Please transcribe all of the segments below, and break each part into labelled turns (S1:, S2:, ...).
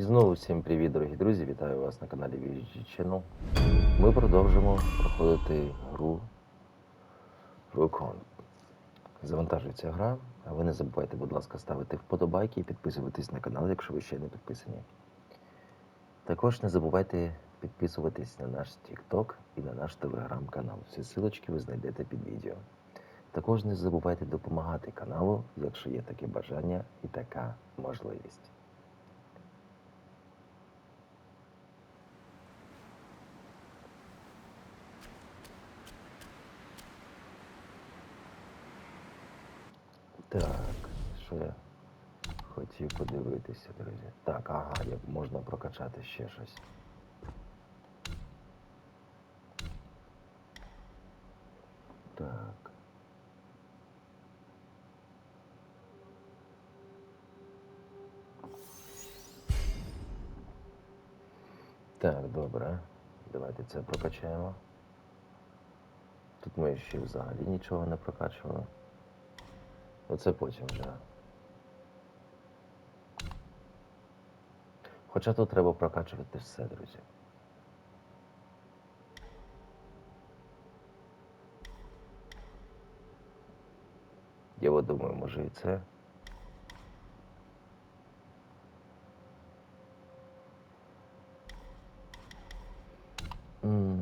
S1: І знову всім привіт, дорогі друзі! Вітаю вас на каналі Channel. Ми продовжимо проходити гру Rukon. Завантажується гра, а ви не забувайте, будь ласка, ставити вподобайки і підписуватись на канал, якщо ви ще не підписані. Також не забувайте підписуватись на наш TikTok і на наш телеграм-канал. Всі силочки ви знайдете під відео. Також не забувайте допомагати каналу, якщо є таке бажання і така можливість. Так, що я хотів подивитися, друзі. Так, ага, як можна прокачати ще щось. Так. Так, добре. Давайте це прокачаємо. Тут ми ще взагалі нічого не прокачували. Оце потім вже. Хоча тут треба прокачувати все, друзі. Я от думаю, може і це. М.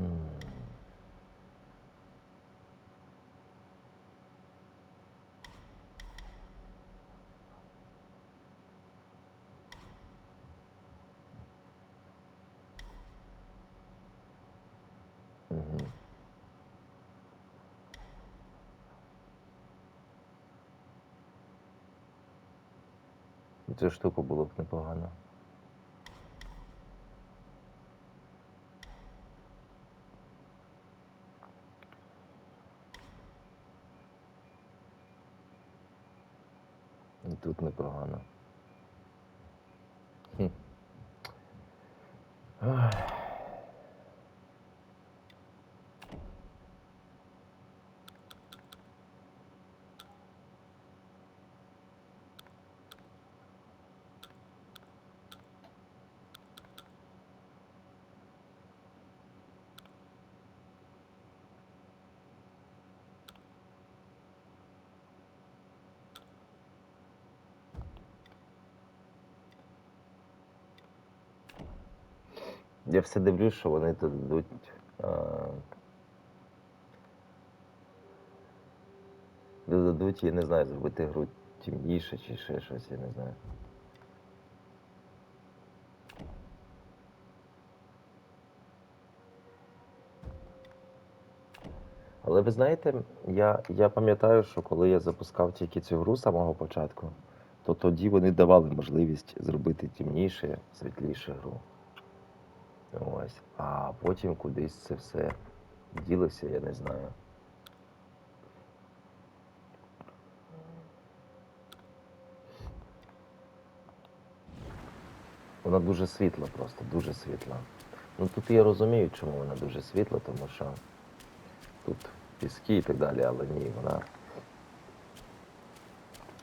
S1: Мгм. Цю штуку було б непогано. Тут непогано. Хм. Ах. Я все дивлюсь, що вони тут йдуть. Додадуть, я не знаю, зробити гру темніше чи ще щось, я не знаю. Але ви знаєте, я, я пам'ятаю, що коли я запускав тільки цю гру з самого початку, то тоді вони давали можливість зробити темніше, світліше гру. Ось. А потім кудись це все ділося, я не знаю. Вона дуже світла просто, дуже світла. Ну тут я розумію, чому вона дуже світла, тому що тут піски і так далі, але ні, вона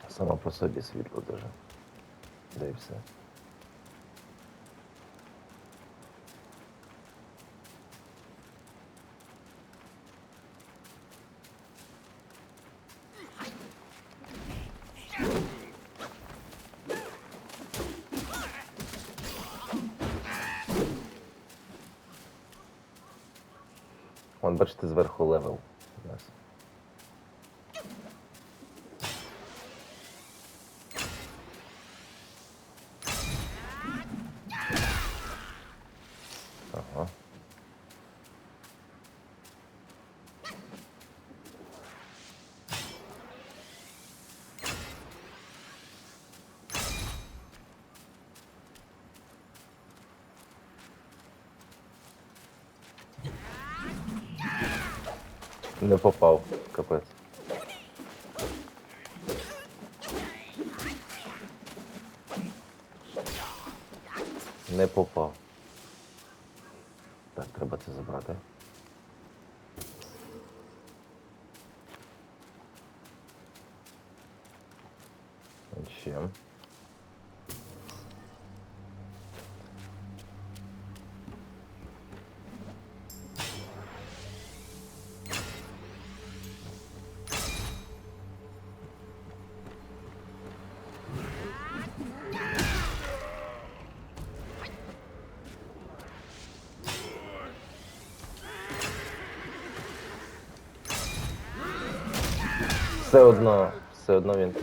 S1: сама по собі світла дуже. Да і все. Вон, бачите, зверху левел. у нас. Ага. Не попав, капець. Не попав. Так, Все одно, все одно він.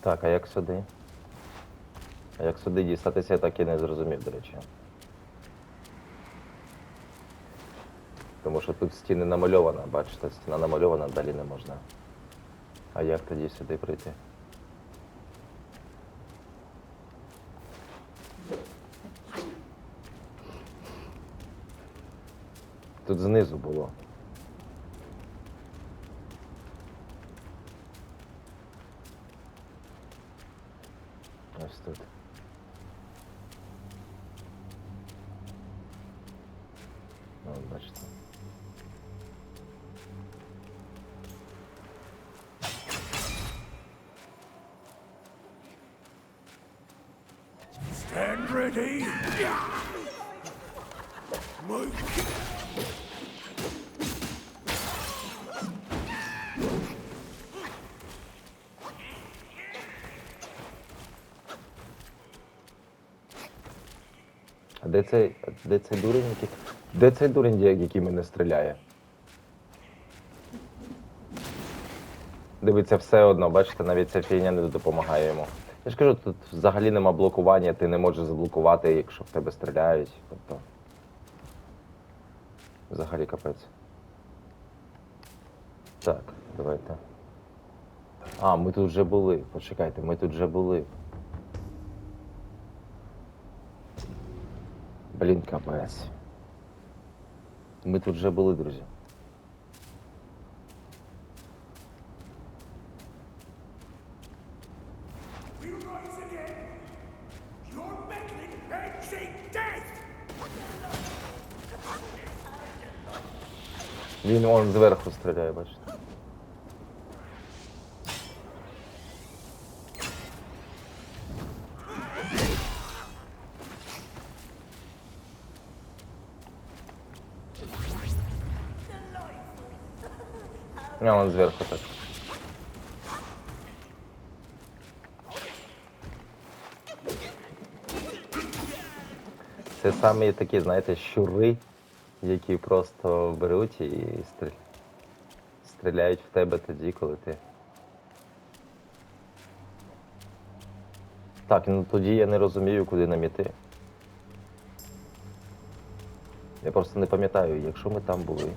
S1: Так, а як сюди? А як сюди дістатися, я так і не зрозумів, до речі. Тому що тут стіни намальована, бачите, стіна намальована, далі не можна. А як тоді сюди прийти? Тут знизу було.
S2: Ready. Move.
S1: А де цей, де цей дурень, який. Де цей дурень, який мене стріляє? Дивиться все одно, бачите, навіть ця фігня не допомагає йому. Я ж кажу, тут взагалі нема блокування, ти не можеш заблокувати, якщо в тебе стріляють. Тобто. Взагалі капець. Так, давайте. А, ми тут вже були. Почекайте, ми тут вже були. Блін, капець. Ми тут вже були, друзі.
S2: Rise again. Your meddling and seek death.
S1: Він он зверху стріляє, бачите. А, он зверху так. Самі такі, знаєте, щури, які просто беруть і стріляють. Стріляють в тебе тоді, коли ти. Так, ну тоді я не розумію, куди нам іти. Я просто не пам'ятаю, якщо ми там були.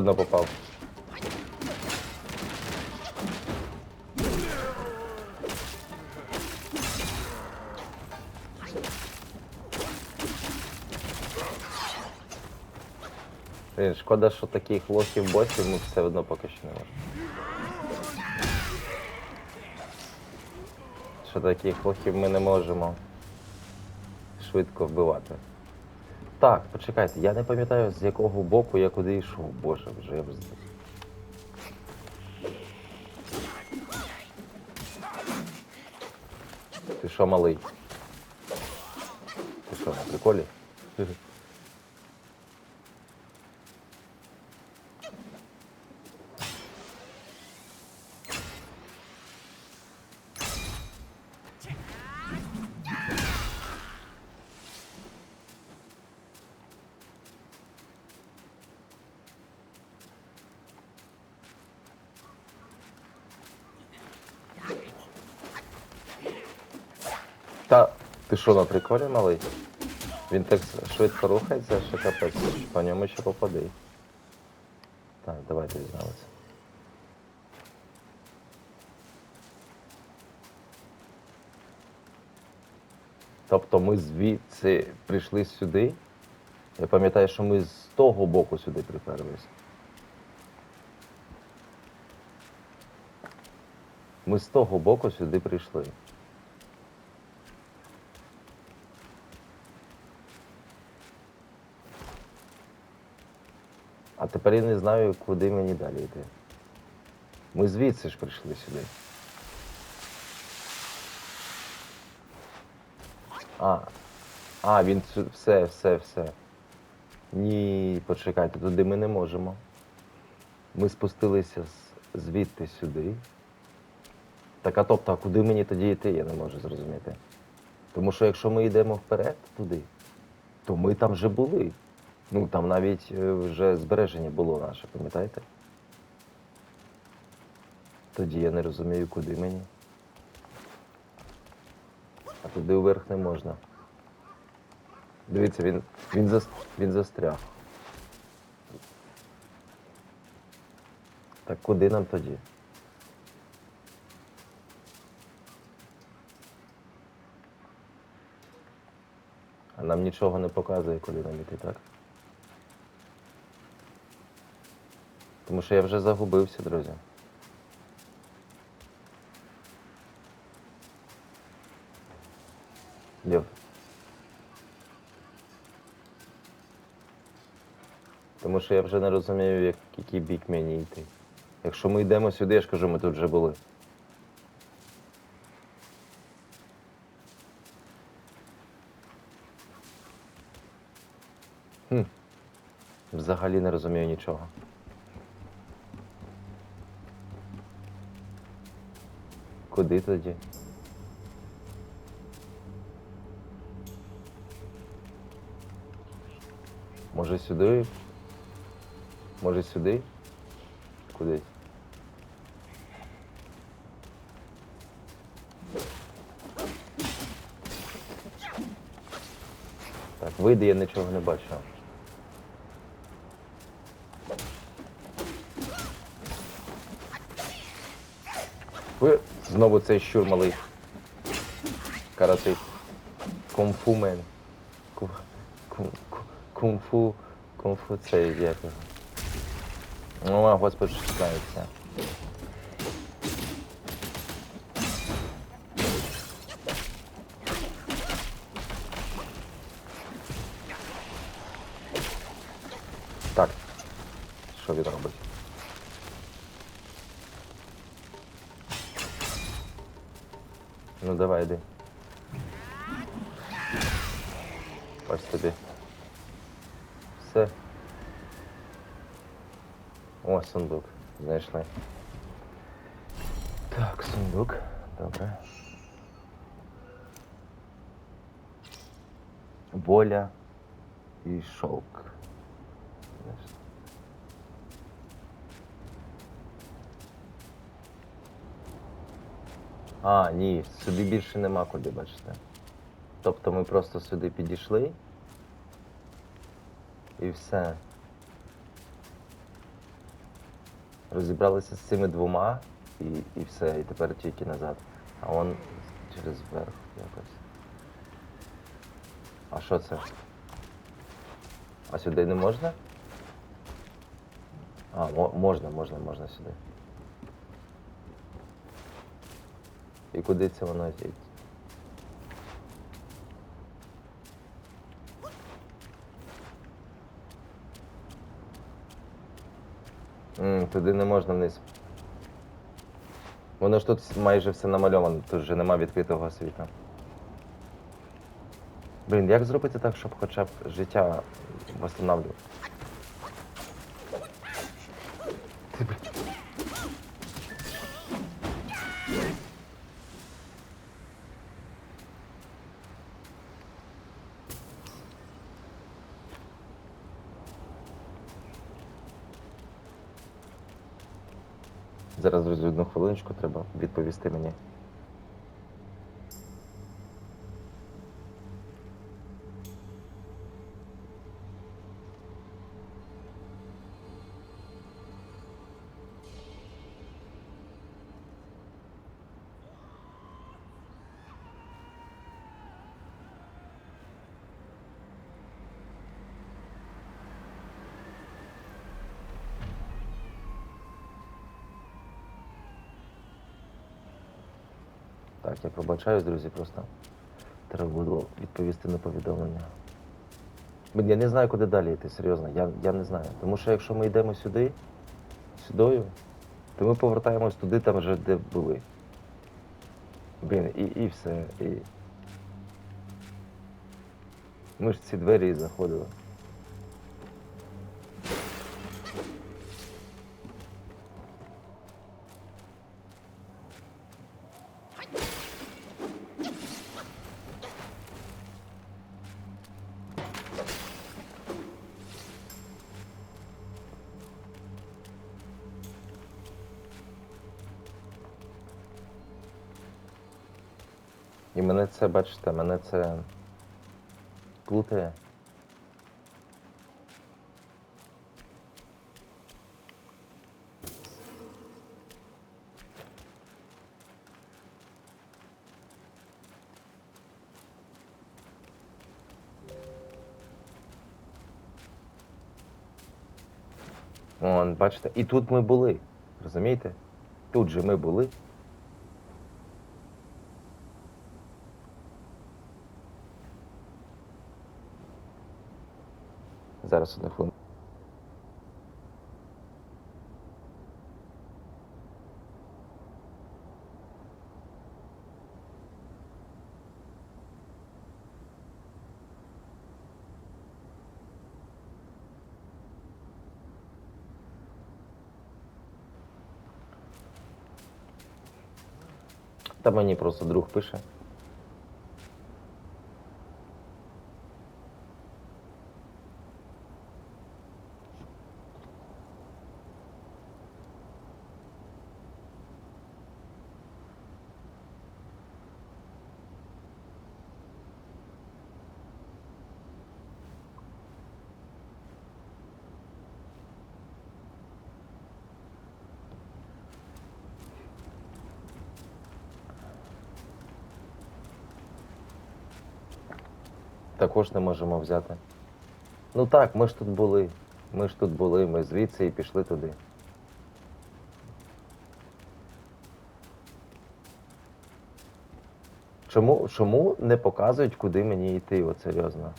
S1: Одно попав. Блін, шкода, що таких лохів босів ми все одно поки що не можемо. Що таких лохів ми не можемо швидко вбивати. Так, почекайте, я не пам'ятаю, з якого боку я куди йшов. Боже, вже я вже. Ти що, малий? Ти що, на приколі? Та ти що на приколі малий? Він так швидко рухається, що капець. По ньому ще попади. Так, давайте дізналися. Тобто ми звідси прийшли сюди. Я пам'ятаю, що ми з того боку сюди приперлись. Ми з того боку сюди прийшли. Тепер я не знаю, куди мені далі йти. Ми звідси ж прийшли сюди. А. А, він все, все, все. Ні, почекайте, туди ми не можемо. Ми спустилися звідти сюди. Так а тобто, а куди мені тоді йти, я не можу зрозуміти. Тому що якщо ми йдемо вперед туди, то ми там вже були. Ну там навіть е, вже збереження було наше, пам'ятаєте? Тоді я не розумію, куди мені. А туди вверх не можна. Дивіться, він, він, зас, він застряг. Так куди нам тоді? А нам нічого не показує, куди нам іти, так? Тому що я вже загубився, друзі. Лев. Тому що я вже не розумію, як, який бік мені йти. Якщо ми йдемо сюди, я ж кажу, ми тут вже були. Хм. Взагалі не розумію нічого. Куди тоді? Може сюди? Може сюди? Кудись? Так, вийде, я нічого не бачу. Ви знову цей щур малий. Каратист. Кунг-фу мен. Ку- ку- ку- Кунг-фу. Кунг-фу це як. Ну, а господи, що читається. Так. Що він Ну давай йди. Ось тобі. Все. О, сундук. Знайшли. Так, сундук. Добре. Воля і шовк. А, ні, сюди більше нема куди, бачите. Тобто ми просто сюди підійшли. І все. Розібралися з цими двома і, і все, і тепер тільки назад. А он через верх якось. А що це? А сюди не можна? А, мо- можна, можна, можна сюди. І куди це воно йде? М, туди не можна вниз. Воно ж тут майже все намальовано, тут вже нема відкритого світла. Блін, як зробити так, щоб хоча б життя восстанавливати? Зараз, друзі, одну хвилиночку треба відповісти мені. Пробачаюсь, друзі, просто треба було відповісти на повідомлення. Я не знаю, куди далі йти, серйозно. Я, я не знаю. Тому що якщо ми йдемо сюди, сюдою, то ми повертаємось туди, там вже де були. Блін, і, і все. І... Ми ж ці двері і заходили. Бачите, мене це плутає. Вон, бачите, і тут ми були. Розумієте? Тут же ми були. Зараз одну хвилину. Та мені просто друг пише. Також не можемо взяти. Ну так, ми ж тут були. Ми ж тут були, ми звідси і пішли туди. Чому, чому не показують, куди мені йти, от серйозно?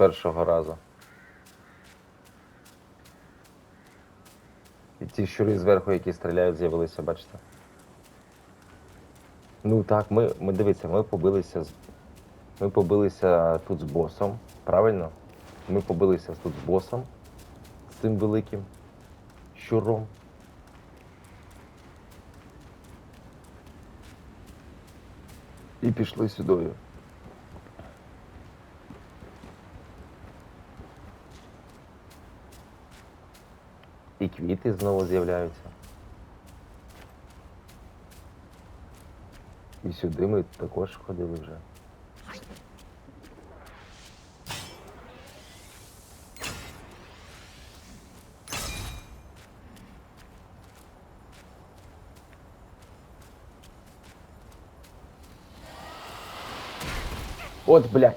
S1: Першого разу. І ті щури зверху, які стріляють, з'явилися, бачите? Ну так, ми, ми дивіться, ми побилися з. Ми побилися тут з босом, правильно? Ми побилися тут з босом, з цим великим щуром. І пішли сюдою. Квіти знову з'являються. І сюди ми також ходили вже. От, блядь.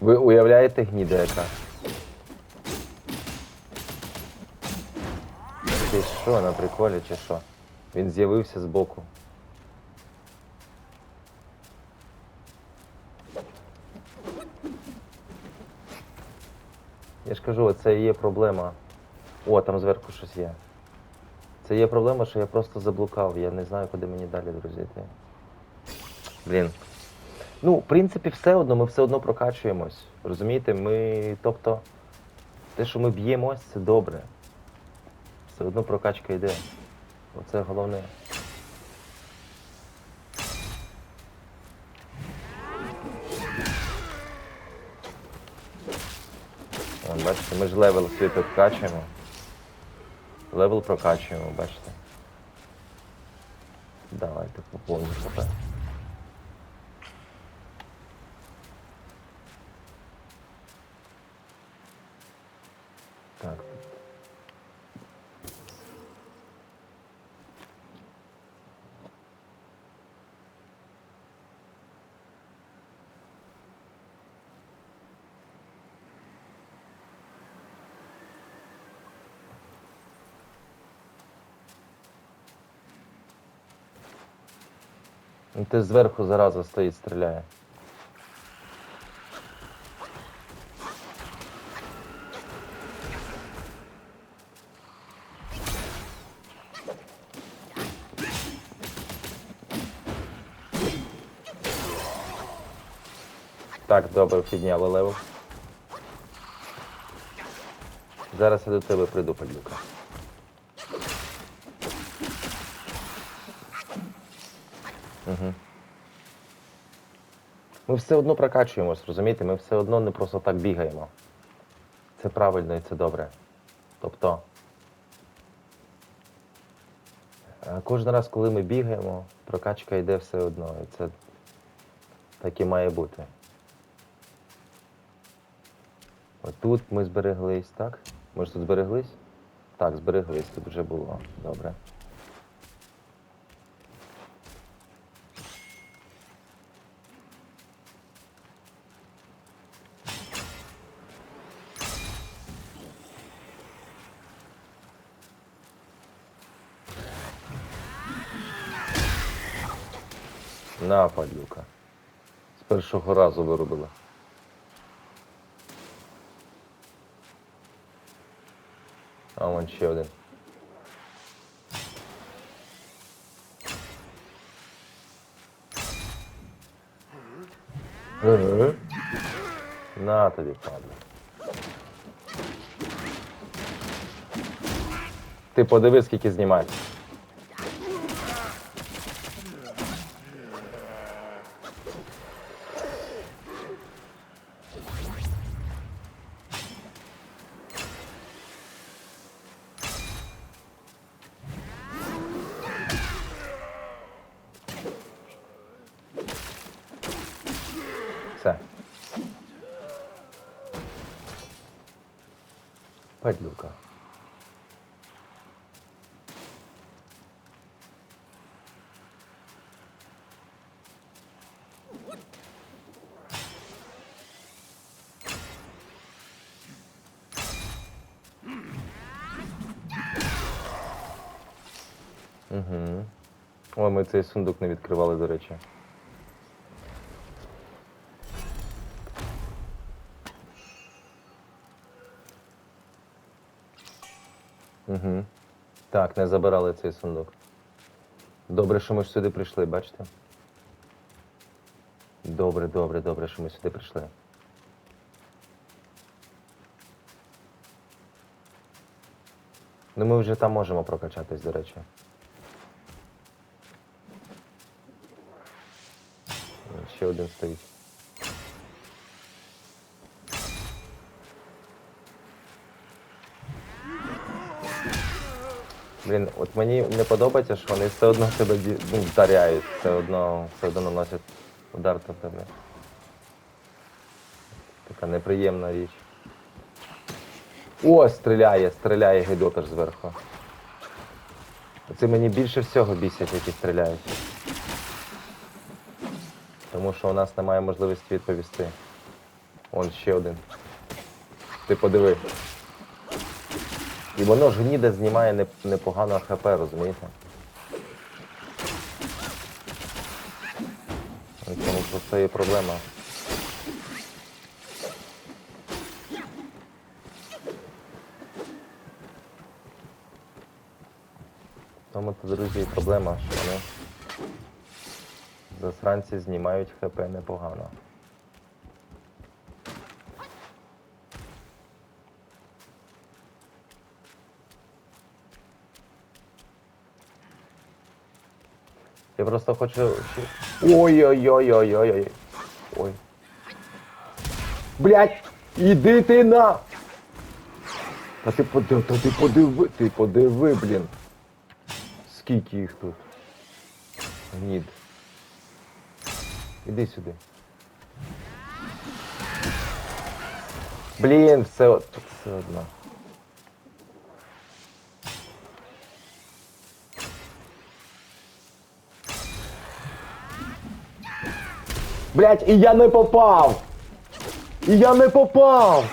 S1: Ви уявляєте гніда яка? Ти що, на приколі чи що? Він з'явився збоку. Я ж кажу, це є проблема. О, там зверху щось є. Це є проблема, що я просто заблукав. Я не знаю, куди мені далі, друзі. Блін. Ну, в принципі, все одно, ми все одно прокачуємось. Розумієте, ми, тобто, те, що ми б'ємось, це добре. Все одно прокачка йде. Оце головне. Бачите, ми ж левел свій прокачуємо. Левел прокачуємо, бачите. Давайте поповню Ти зверху зараза стоїть, стріляє. Так, добре, підняли левел. Зараз я до тебе прийду, падлюка. Ми все одно прокачуємось, розумієте? Ми все одно не просто так бігаємо. Це правильно і це добре. Тобто. е, Кожен раз, коли ми бігаємо, прокачка йде все одно. І це так і має бути. Отут ми збереглись, так? Ми ж тут збереглись? Так, збереглись, тут вже було. Добре. На, падлюка. З першого разу виробила. А вон ще один. На тобі, падло. Ти подиви, скільки знімає. Все. Падлюка. Угу. Ой, ми цей сундук не відкривали, до речі. Так, не забирали цей сундук. Добре, що ми ж сюди прийшли, бачите? Добре, добре, добре, що ми сюди прийшли. Ну ми вже там можемо прокачатись, до речі. Ще один стоїть. Блін, от мені не подобається, що вони все одно тебе ну, вдаряють, все одно, все одно наносять удар по тебе. Така неприємна річ. О, стріляє, стріляє гидотер зверху. Це мені більше всього бісять, які стріляють. Тому що у нас немає можливості відповісти. Вон ще один. Ти подиви. І воно ж гніде знімає непогано ХП, розумієте? В цьому просто є проблема. Тому то, друзі, проблема, що вони засранці знімають ХП непогано. Я просто хочу. Ой-ой-ой-ой-ой-ой. Ой. Блять! Іди ти на! Та ти подиви, та ти подиви, ти подиви, блін. Скільки їх тут? Гнід. Іди сюди. Блін, все, все одно. Блять, і я не попав! І я не попав!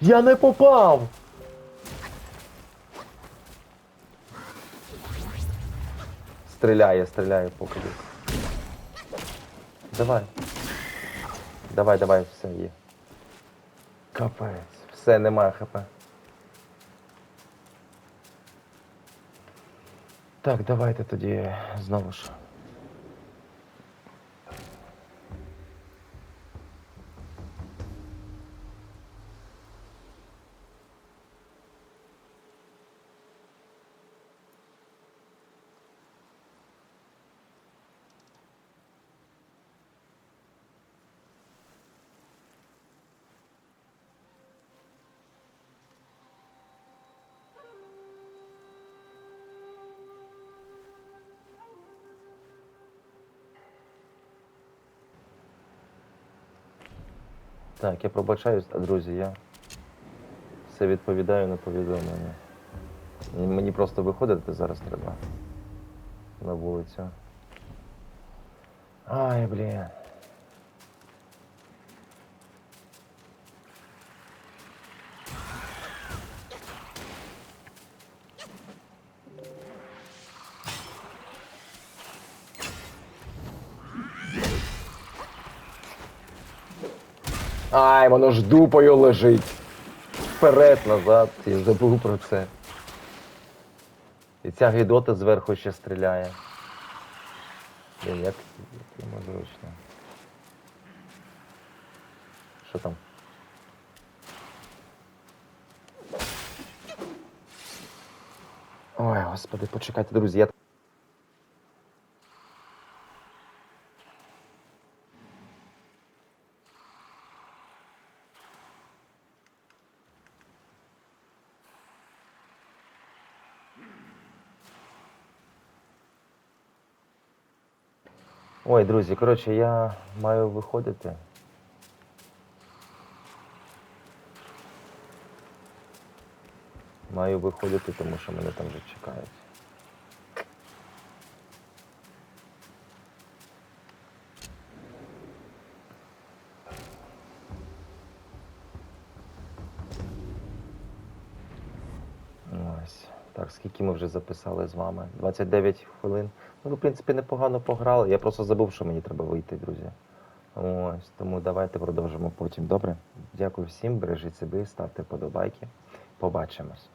S1: Я не попав! Стріляє, стріляє поки. Давай. Давай, давай, все є. Капець. Все, немає хп. Так, давайте тоді знову ж. Так, я пробачаюсь, друзі, я все відповідаю на повідомлення. І Мені просто виходити зараз треба на вулицю. Ай, блін. Ай, воно ж дупою лежить. Вперед, назад, я забув про це. І ця гідота зверху ще стріляє. Блін, як йому зручно. Що там? Ой, господи, почекайте, друзі, я Ой, друзі, коротше, я маю виходити. Маю виходити, тому що мене там вже чекають. Ось. Так, скільки ми вже записали з вами? 29 хвилин. Ну, в принципі, непогано пограли. Я просто забув, що мені треба вийти, друзі. Ось, тому давайте продовжимо потім. Добре? Дякую всім, бережіть себе, ставте подобайки. Побачимось.